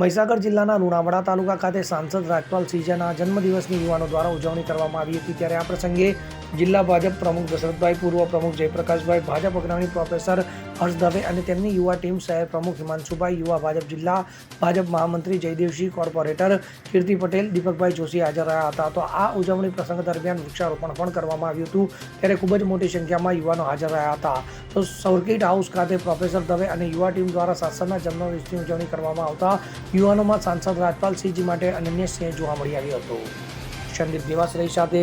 મહીસાગર જિલ્લાના લુણાવાડા તાલુકા ખાતે સાંસદ રાજપાલ સિંહજાના જન્મદિવસની યુવાનો દ્વારા ઉજવણી કરવામાં આવી હતી. ત્યારે આ પ્રસંગે જિલ્લા ભાજપ પ્રમુખ દશરથભાઈ પૂર્વ પ્રમુખ જયપ્રકાશભાઈ, ભાજપ અગ્રણી પ્રોફેસર હર્ષ દવે અને તેમની યુવા ટીમ શહેર પ્રમુખ હિમાંશુભાઈ, યુવા ભાજપ જિલ્લા ભાજપ મહામંત્રી જયદેવસિંહ કોર્પોરેટર કીર્તિ પટેલ, દીપકભાઈ જોશી હાજર રહ્યા હતા. તો આ ઉજવણી પ્રસંગ દરમિયાન વૃક્ષારોપણ પણ કરવામાં આવ્યું હતું. ત્યારે ખૂબ જ મોટી સંખ્યામાં યુવાનો હાજર રહ્યા હતા. તો સર્કિટ હાઉસ ખાતે પ્રોફેસર દવે અને યુવા ટીમ દ્વારા સાંસદના જન્મદિવસની ઉજવણી કરવામાં આવતા યુવાનોમાં સાંસદ રાજપાલ સિંહજી માટે અનન્ય સ્નેહ જોવા મળી આવ્યો હતો. સંદીપ દેવાશ્રય સાથે